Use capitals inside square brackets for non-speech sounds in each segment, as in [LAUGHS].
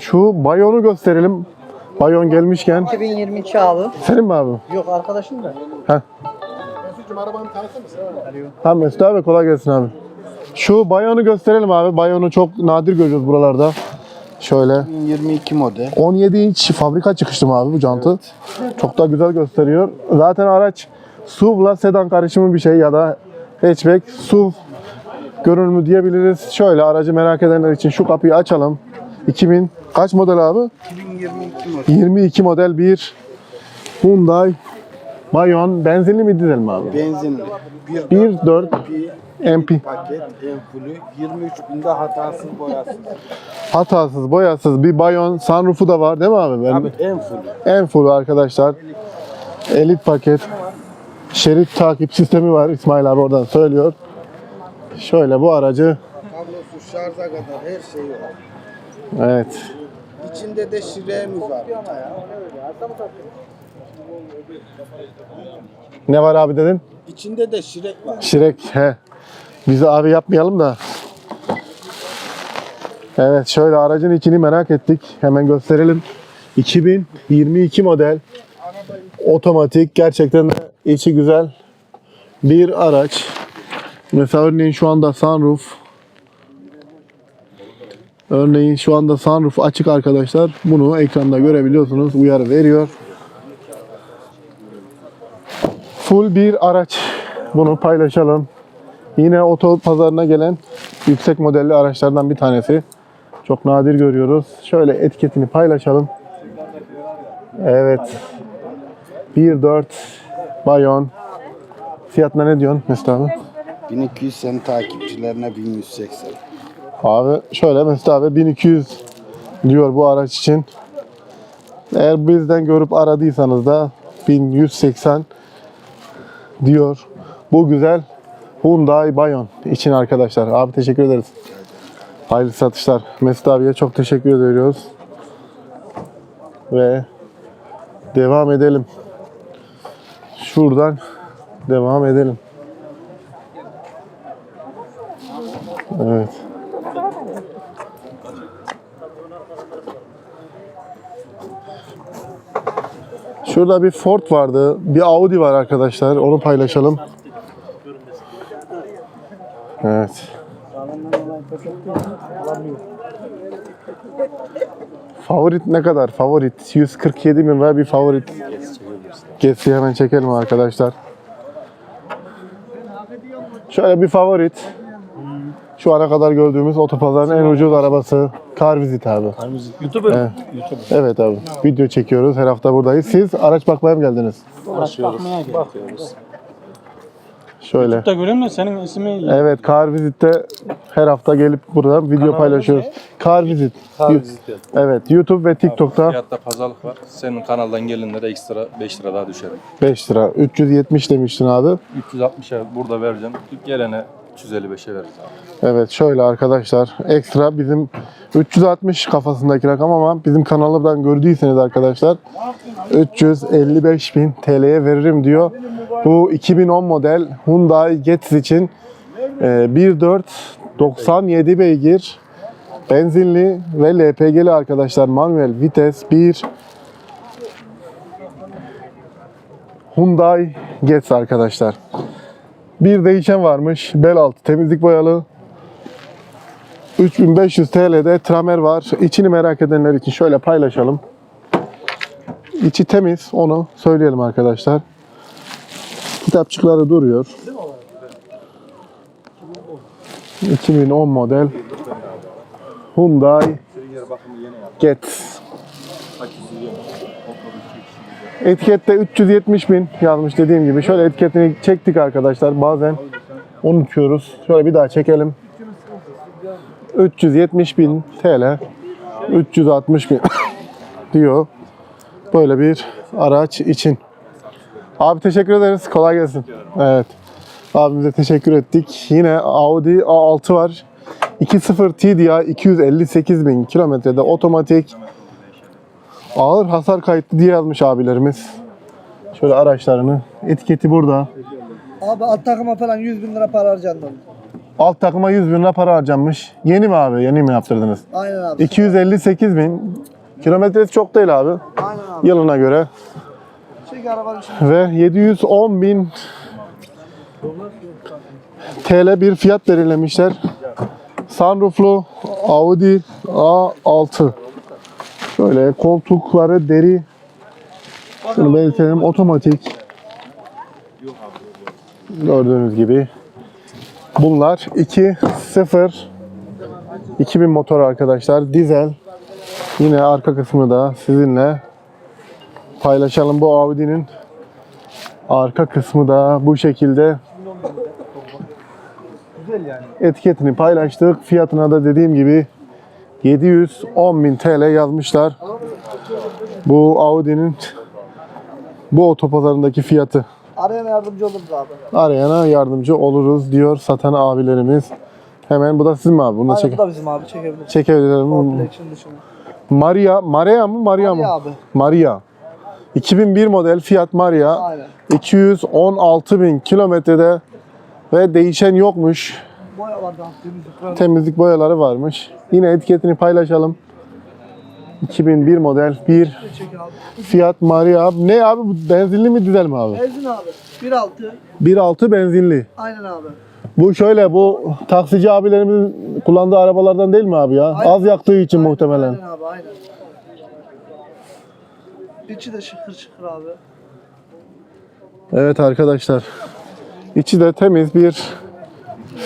Şu Bayon'u gösterelim. Bayon gelmişken. 2022 abi. Senin mi abi? Yok arkadaşım da. Heh. Ha Mesut abi kolay gelsin abi. Şu Bayon'u gösterelim abi. Bayon'u çok nadir görüyoruz buralarda. Şöyle. 22 model. 17 inç fabrika çıkışlı mı abi bu jantı? Çok da güzel gösteriyor. Zaten araç SUV'la sedan karışımı bir şey ya da hatchback SUV görünümü diyebiliriz. Şöyle aracı merak edenler için şu kapıyı açalım. 2000 kaç model abi? 2022 model. 22 model bir Hyundai Bayon benzinli mi dizel mi abi? Benzinli. 1.4 bir MP paket enfülü 23 binde hatasız boyasız. hatasız boyasız bir Bayon sunroofu da var değil mi abi? Ben, Abi enfülü. En full arkadaşlar. Elit paket. Şerit takip sistemi var. İsmail abi oradan söylüyor. Şöyle bu aracı. Kablosu şarja kadar her şeyi var. Evet. İçinde de şireğimiz var. Ne var abi dedin? İçinde de şirek var. Şirek. He. Bizi abi yapmayalım da. Evet şöyle aracın içini merak ettik. Hemen gösterelim. 2022 model. Otomatik. Gerçekten de içi güzel. Bir araç. Mesela örneğin şu anda sunroof. Örneğin şu anda sunroof açık arkadaşlar. Bunu ekranda görebiliyorsunuz. Uyarı veriyor. Full bir araç. Bunu paylaşalım. Yine oto pazarına gelen yüksek modelli araçlardan bir tanesi. Çok nadir görüyoruz. Şöyle etiketini paylaşalım. Evet. 1.4 Bayon. Fiyatına ne diyorsun Mesut abi? 1200 senin takipçilerine 1180. Abi şöyle Mesut abi 1200 diyor bu araç için. Eğer bizden görüp aradıysanız da 1180 diyor. Bu güzel Hyundai Bayon için arkadaşlar. Abi teşekkür ederiz. Hayırlı satışlar. Mesut abiye çok teşekkür ediyoruz. Ve devam edelim. Şuradan devam edelim. Evet. Şurada bir Ford vardı. Bir Audi var arkadaşlar. Onu paylaşalım. Evet. Favorit ne kadar? Favorit 147 bin lira bir favorit. Geçsi hemen çekelim arkadaşlar. Şöyle bir favorit. Şu ana kadar gördüğümüz otopazarın en ucuz arabası. Car Visit abi. YouTuber. Evet. Evet abi. Video çekiyoruz. Her hafta buradayız. Siz araç bakmaya mı geldiniz? Bakıyoruz. Şöyle. Da görüyor musun? Senin ismin Evet Car Visit'te her hafta gelip burada video paylaşıyoruz. Car Visit. Evet YouTube ve TikTok'ta Fiyatta pazarlık var. Senin kanaldan gelinlere ekstra 5 lira daha düşer. 5 lira. 370 demiştin abi. 360'a burada vereceğim. Gelene 355'e veririz abi. Evet şöyle arkadaşlar. Ekstra bizim 360 kafasındaki rakam ama bizim kanalımdan gördüyseniz arkadaşlar 355 bin TL'ye veririm diyor. Bu 2010 model Hyundai Getz için e, 1.4 97 beygir benzinli ve LPG'li arkadaşlar manuel vites 1 Hyundai Getz arkadaşlar. Bir değişen varmış. Bel altı temizlik boyalı. 3500 TL'de tramer var. İçini merak edenler için şöyle paylaşalım. İçi temiz. Onu söyleyelim arkadaşlar. Kitapçıkları duruyor. 2010 model Hyundai Getz. Etikette 370 bin yazmış dediğim gibi. Şöyle etiketini çektik arkadaşlar. Bazen unutuyoruz. Şöyle bir daha çekelim. 370 bin TL. 360 bin [LAUGHS] diyor. Böyle bir araç için. Abi teşekkür ederiz. Kolay gelsin. Evet. Abimize teşekkür ettik. Yine Audi A6 var. 2.0 TDI 258 bin kilometrede otomatik. Ağır hasar kayıtlı diye yazmış abilerimiz. Şöyle araçlarını. Etiketi burada. Abi alt takıma falan 100 bin lira para harcandı. Alt takıma 100 bin lira para harcanmış. Yeni mi abi? Yeni mi yaptırdınız? Aynen abi. 258 bin. Kilometresi çok değil abi. Aynen abi. Yılına göre. Çek arabanın içine. Ve 710 bin TL bir fiyat belirlemişler. Sunrooflu Audi A6. Şöyle koltukları deri. Şunu belirtelim otomatik. Gördüğünüz gibi. Bunlar 2.0 2000 motor arkadaşlar. Dizel. Yine arka kısmı da sizinle paylaşalım. Bu Audi'nin arka kısmı da bu şekilde etiketini paylaştık. Fiyatına da dediğim gibi 710.000 TL yazmışlar. Bu Audi'nin bu otopazarındaki fiyatı. Arayana yardımcı oluruz abi. Arayana yardımcı oluruz diyor satan abilerimiz. Hemen bu da sizin mi abi? Bunu da Aynen çek bu da bizim abi çekebiliriz. çekebilirim. Maria, Maria mı? Maria mı? Maria abi. Maria. 2001 model Fiat Maria. Aynen. 216 bin kilometrede ve değişen yokmuş. Boyalardan temizlik. Temizlik boyaları varmış. Yine etiketini paylaşalım. 2001 model bir abi. Fiat Maria. Ne abi bu benzinli mi dizel mi abi? Benzin abi. 1.6. 1.6 benzinli. Aynen abi. Bu şöyle bu taksici abilerimizin kullandığı arabalardan değil mi abi ya? Aynen. Az yaktığı için muhtemelen. Aynen abi aynen. İçi de şıkır şıkır abi. Evet arkadaşlar. İçi de temiz bir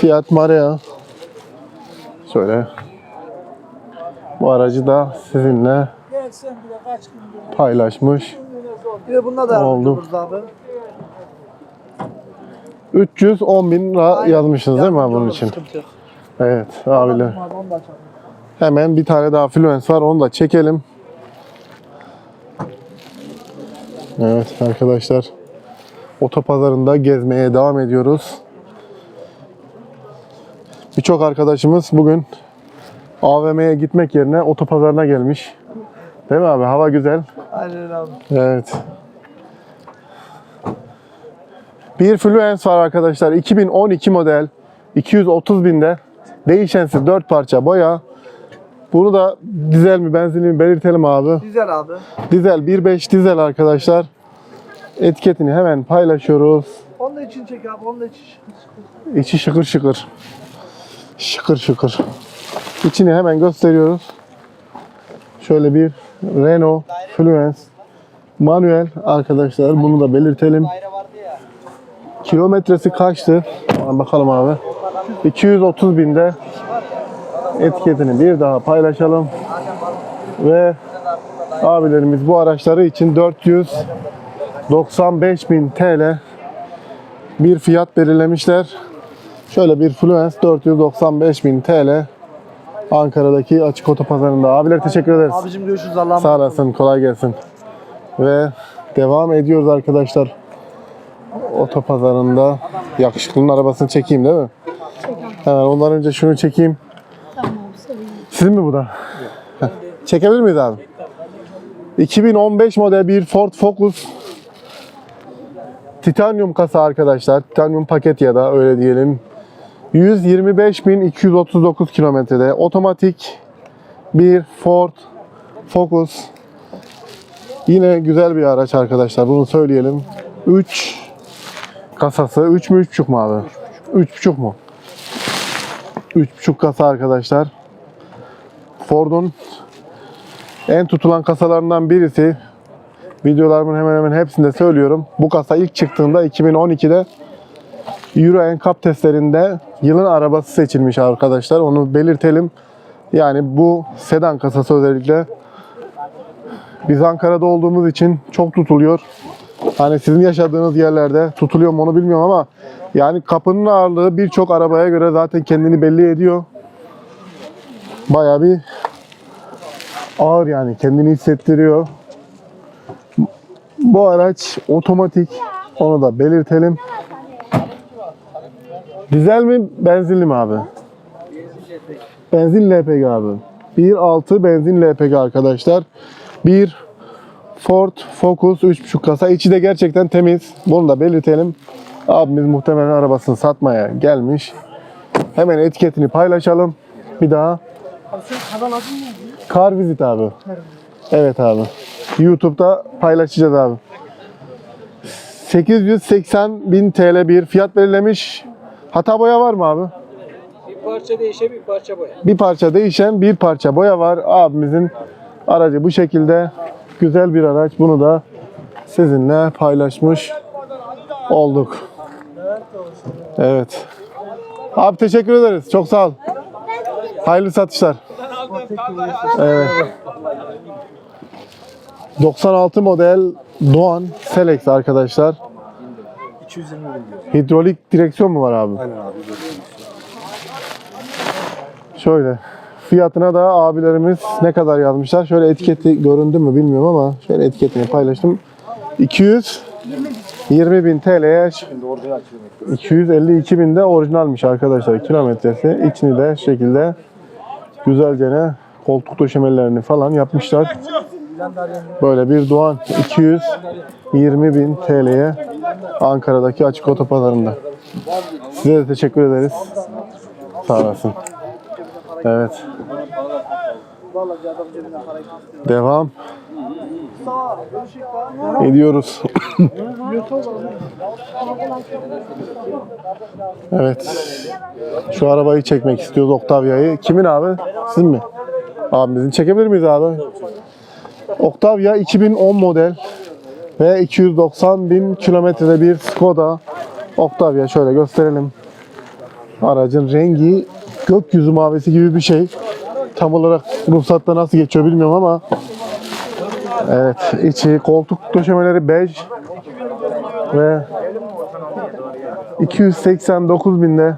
Fiat Marea. Şöyle. Bu aracı da sizinle paylaşmış. Bir de bununla da yardımcı Oldu. oluruz abi. 310 bin lira yazmışsınız değil mi abi bunun için? sıkıntı yok. Evet abiler. Abi onu da açalım. Hemen bir tane daha fluence var onu da çekelim. Evet arkadaşlar. Otopazarında gezmeye devam ediyoruz. Birçok arkadaşımız bugün AVM'ye gitmek yerine otopazarına gelmiş. Değil mi abi? Hava güzel. Aynen abi. Evet. Bir Fluence var arkadaşlar. 2012 model. 230 binde. Değişensiz 4 parça boya. Bunu da dizel mi benzinli mi belirtelim abi. Güzel abi. Dizel 1.5 dizel arkadaşlar. Etiketini hemen paylaşıyoruz. Onun için çek abi. Onun için şıkır şıkır. İçi şıkır şıkır. Şıkır şıkır. İçini hemen gösteriyoruz. Şöyle bir Renault Fluence manuel arkadaşlar. Bunu da belirtelim. Kilometresi kaçtı? Bakalım abi. 230 binde etiketini bir daha paylaşalım. Ve abilerimiz bu araçları için 495 bin TL bir fiyat belirlemişler. Şöyle bir Fluence 495 bin TL Ankara'daki açık otopazarında. Abiler teşekkür ederiz. Abicim görüşürüz Allah'a Sağ olasın, kolay gelsin. Ve devam ediyoruz arkadaşlar. Otopazarında yakışıklının arabasını çekeyim değil mi? Hemen ondan önce şunu çekeyim. Sizin mi bu da? Heh. Çekebilir miyiz abi? 2015 model bir Ford Focus Titanium kasa arkadaşlar. Titanium paket ya da öyle diyelim. 125.239 kilometrede otomatik bir Ford Focus. Yine güzel bir araç arkadaşlar. Bunu söyleyelim. 3 kasası. 3 mü 3.5 mu abi? 3.5 mu? 3.5 kasa arkadaşlar. Ford'un en tutulan kasalarından birisi. Videolarımın hemen hemen hepsinde söylüyorum. Bu kasa ilk çıktığında 2012'de Euro NCAP testlerinde yılın arabası seçilmiş arkadaşlar. Onu belirtelim. Yani bu sedan kasası özellikle biz Ankara'da olduğumuz için çok tutuluyor. Hani sizin yaşadığınız yerlerde tutuluyor mu onu bilmiyorum ama yani kapının ağırlığı birçok arabaya göre zaten kendini belli ediyor. Bayağı bir ağır yani kendini hissettiriyor. Bu araç otomatik. Onu da belirtelim. Dizel mi, benzinli mi abi? Benzin LPG abi. 1.6 benzin LPG arkadaşlar. Bir Ford Focus 3.5 kasa. İçi de gerçekten temiz. Bunu da belirtelim. Abimiz muhtemelen arabasını satmaya gelmiş. Hemen etiketini paylaşalım. Bir daha. Kar Visit abi. Evet abi. YouTube'da paylaşacağız abi. 880 bin TL bir fiyat belirlemiş. Hata boya var mı abi? Bir parça değişe bir parça boya. Bir parça değişen bir parça boya var. Abimizin aracı bu şekilde. Güzel bir araç. Bunu da sizinle paylaşmış olduk. Evet. Abi teşekkür ederiz. Çok sağ ol. Hayırlı satışlar. Evet. 96 model Doğan Selex arkadaşlar. 220 Hidrolik direksiyon mu var abi? Şöyle. Fiyatına da abilerimiz ne kadar yazmışlar? Şöyle etiketi göründü mü bilmiyorum ama şöyle etiketini paylaştım. 220 bin TL'ye 252 bin de orijinalmiş arkadaşlar kilometresi. İçini de şu şekilde güzelce ne koltuk döşemelerini falan yapmışlar. Böyle bir Doğan 220 bin TL'ye Ankara'daki açık otoparklarında. Size de teşekkür ederiz. Sağ olasın. Evet. Devam. Ediyoruz. [LAUGHS] evet. Şu arabayı çekmek istiyoruz Octavia'yı. Kimin abi? Sizin mi? Abimizin çekebilir miyiz abi? Octavia 2010 model ve 290 bin kilometrede bir Skoda Octavia şöyle gösterelim. Aracın rengi gökyüzü mavisi gibi bir şey. Tam olarak ruhsatta nasıl geçiyor bilmiyorum ama Evet, içi koltuk döşemeleri bej ve 289 binde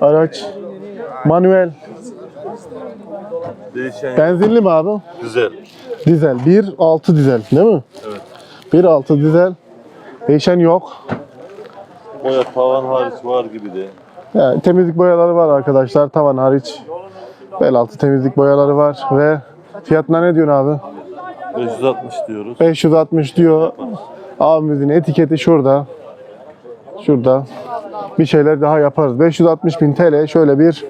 araç manuel Değişen benzinli mi abi? güzel. Dizel 1.6 dizel değil mi? Evet. 1.6 dizel değişen yok. Boya tavan hariç var gibi de. Yani temizlik boyaları var arkadaşlar tavan hariç. Bel altı temizlik boyaları var ve fiyatına ne diyorsun abi? 560 diyoruz. 560 diyor. Abimizin etiketi şurada. Şurada. Bir şeyler daha yaparız. 560 bin TL şöyle bir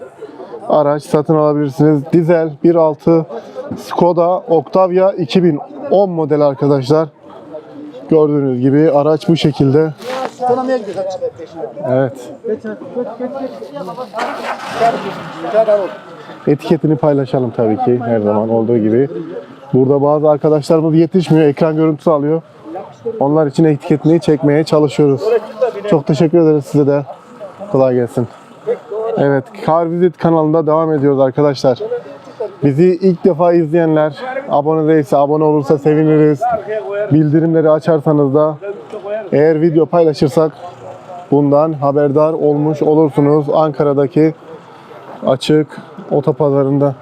araç satın alabilirsiniz. Dizel 1.6 Skoda Octavia 2010 model arkadaşlar. Gördüğünüz gibi araç bu şekilde. Evet. Etiketini paylaşalım tabii ki her zaman olduğu gibi. Burada bazı arkadaşlarımız yetişmiyor, ekran görüntüsü alıyor. Onlar için etiketini çekmeye çalışıyoruz. Çok teşekkür ederiz size de. Kolay gelsin. Evet, Car Visit kanalında devam ediyoruz arkadaşlar. Bizi ilk defa izleyenler, abone değilse abone olursa seviniriz. Bildirimleri açarsanız da eğer video paylaşırsak bundan haberdar olmuş olursunuz. Ankara'daki açık otopazarında.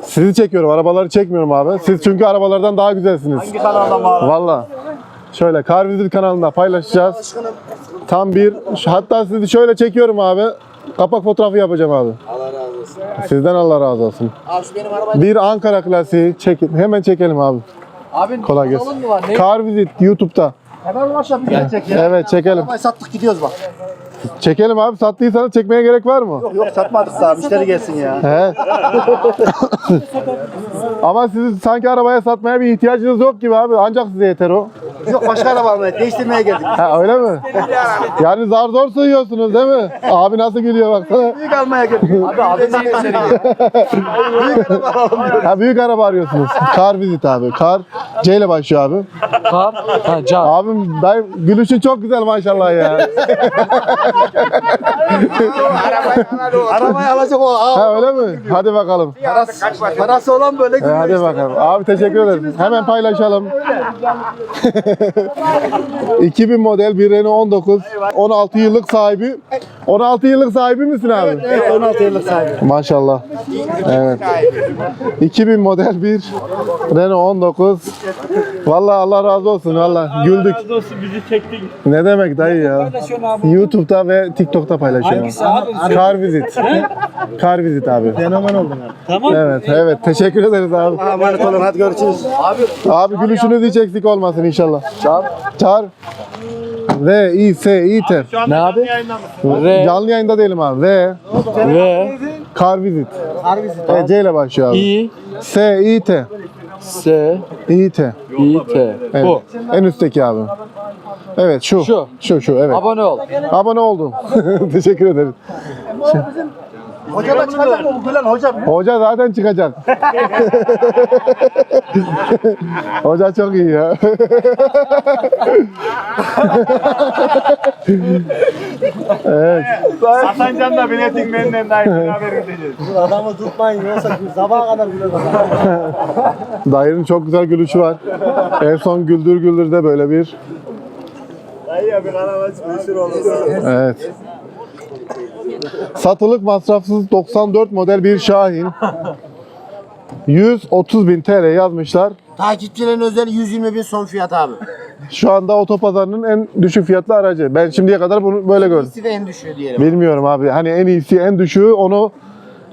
Sizi çekiyorum, arabaları çekmiyorum abi. Siz çünkü arabalardan daha güzelsiniz. Hangi kanalda var? Valla. Şöyle Car Visit kanalında paylaşacağız. Tam bir, hatta sizi şöyle çekiyorum abi. Kapak fotoğrafı yapacağım abi. Allah razı olsun. Sizden Allah razı olsun. Abi şu benim arabayı. Bir Ankara klasiği çekin. Hemen çekelim abi. Abi Kolay gelsin. var? Car Visit YouTube'da. Hemen ulaşalım. Gel çek ya. Evet çekelim. Arabayı sattık gidiyoruz bak. Çekelim abi. Sattıysanız çekmeye gerek var mı? Yok yok satmadık daha. Müşteri gelsin ya. He. [LAUGHS] Ama sizin sanki arabaya satmaya bir ihtiyacınız yok gibi abi. Ancak size yeter o. Yok başka araba almaya. Değiştirmeye geldik. Ha öyle mi? Yani zar zor sığıyorsunuz değil mi? Abi nasıl gülüyor baksana. [LAUGHS] Büyük almaya geldik. Abi abimden müşteri Büyük araba alalım. Ha büyük araba arıyorsunuz. Kar vizit abi. Kar C ile başlıyor abi. Kar. Ha can. Abim dayı gülüşün çok güzel maşallah ya. [LAUGHS] Arabayı alacak o. Ha öyle mi? Hadi bakalım. parası, parası olan böyle E, hadi bakalım. Abi teşekkür ederim. Hemen paylaşalım. 2000 model bir Renault 19. 16 yıllık sahibi. 16 yıllık sahibi misin abi? Evet 16 yıllık sahibi. Maşallah. Evet. 2000 model bir Renault 19. Vallahi Allah razı olsun. Valla güldük. Razı olsun bizi çektin. Ne demek dayı ya? Paylaşıyorsun abi. YouTube'da ve TikTok'ta paylaşıyorum. Hangisi abi? Car Visit. Car Visit abi. Fenomen oldun abi. Tamam. Evet, evet. Teşekkür ederiz abi. Emanet olun hadi görüşürüz. Abi Abi gülüşünüz hiç eksik olmasın inşallah. Çağır. Çağır. V, I, S, I, T. Ne abi? R, Canlı yayında değilim abi. V, R, Car Visit. E, C ile başlıyor abi. I, S, I, T. S, I, T. I, T. Evet. Bu. En üstteki abi. Evet şu. Şu. Şu şu evet. Abone ol. Abone oldum. [LAUGHS] Teşekkür ederim. Hoca da çıkacak mı bu Gülen hocam? Hoca zaten çıkacak. [LAUGHS] Hoca çok iyi ya. evet. Hasancan da biletin benden daha iyi gideceğiz. Adamı tutmayın yoksa sabaha kadar güle [LAUGHS] Dayının çok güzel gülüşü var. En son Güldür Güldür'de böyle bir Dayı ya bir kanal aç meşhur olur. Evet. Satılık masrafsız 94 model bir Şahin. 130 bin TL yazmışlar. Takipçilerin özel 120 bin son fiyat abi. Şu anda otopazarının en düşük fiyatlı aracı. Ben şimdiye kadar bunu böyle gördüm. İkisi de en düşüğü diyelim. Bilmiyorum abi. Hani en iyisi, en düşüğü onu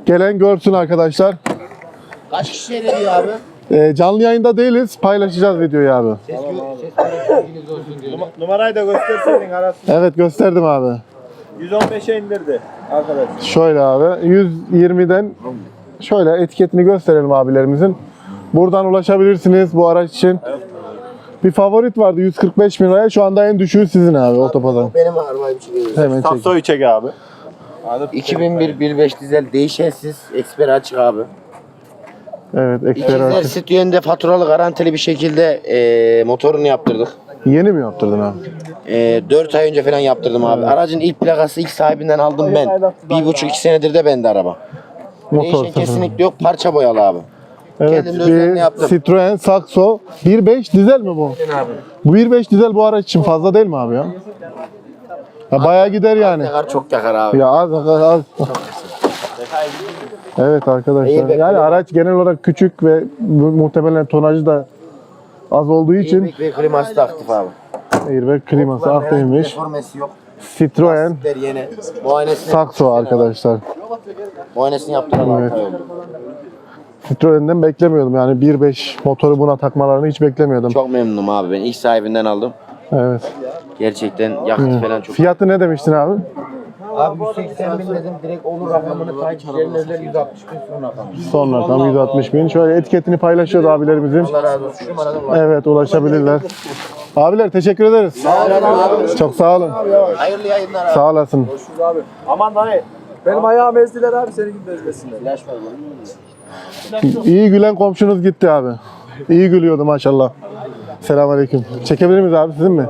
gelen görsün arkadaşlar. Kaç kişiye veriyor abi? Ee, canlı yayında değiliz. Paylaşacağız videoyu abi. Ses, gö- ses bilginiz olsun diyor. Numarayı da gösterseydin arasında. Evet gösterdim abi. 115'e indirdi arkadaş. Şöyle abi 120'den şöyle etiketini gösterelim abilerimizin. Buradan ulaşabilirsiniz bu araç için. Bir favorit vardı 145 bin liraya. Şu anda en düşüğü sizin abi otopazarın. Benim arabayı bir çekiyor. Hemen çek. Çek abi. 2001 1.5 dizel değişensiz eksper açık abi. Evet İkizler eksper süt yönünde faturalı garantili bir şekilde eee, motorunu yaptırdık. Yeni mi yaptırdın abi? Eee 4 ay önce falan yaptırdım abi. Aracın ilk plakası ilk sahibinden aldım ben. Bir buçuk iki senedir de bende araba. Motor Değişen sıfır. kesinlikle yok parça boyalı abi. Evet kendim de özenle bir yaptım. Citroen Saxo 1.5 dizel mi bu? Bu 1.5 dizel bu araç için fazla değil mi abi ya? ya bayağı gider yani. Yakar çok yakar abi. Ya az az az. Evet arkadaşlar. Airbag Yani bile- araç genel olarak küçük ve mu- muhtemelen tonajı da az olduğu için Airbag ve kliması da aktif abi. airbag kliması. Deformesi yok. Citroen Lastikler yeni. Muayenesini, Saxo arkadaşlar. muayenesini yaptıran Evet. Citroen'den beklemiyordum yani 1.5 motoru buna takmalarını hiç beklemiyordum. Çok memnunum abi. Ben ilk sahibinden aldım. Evet. Gerçekten yakıtı falan çok. Fiyatı ne demiştin abi? Abi 180 bin dedim direkt olur rakamını takipçilerin özel 160 bin son rakamı. Son rakam 160 bin. Şöyle etiketini paylaşıyoruz abilerimizin. Allah razı olsun. Şu numaradan var. Evet ulaşabilirler. Abiler teşekkür ederiz. Çok sağ olun. Hayırlı yayınlar abi. Sağ olasın. Aman dayı. Benim ayağım ezdiler abi senin gibi ezmesinler. Var bunun. İyi gülen komşunuz gitti abi. İyi gülüyordu maşallah. Selamünaleyküm. Çekebilir miyiz abi sizin mi?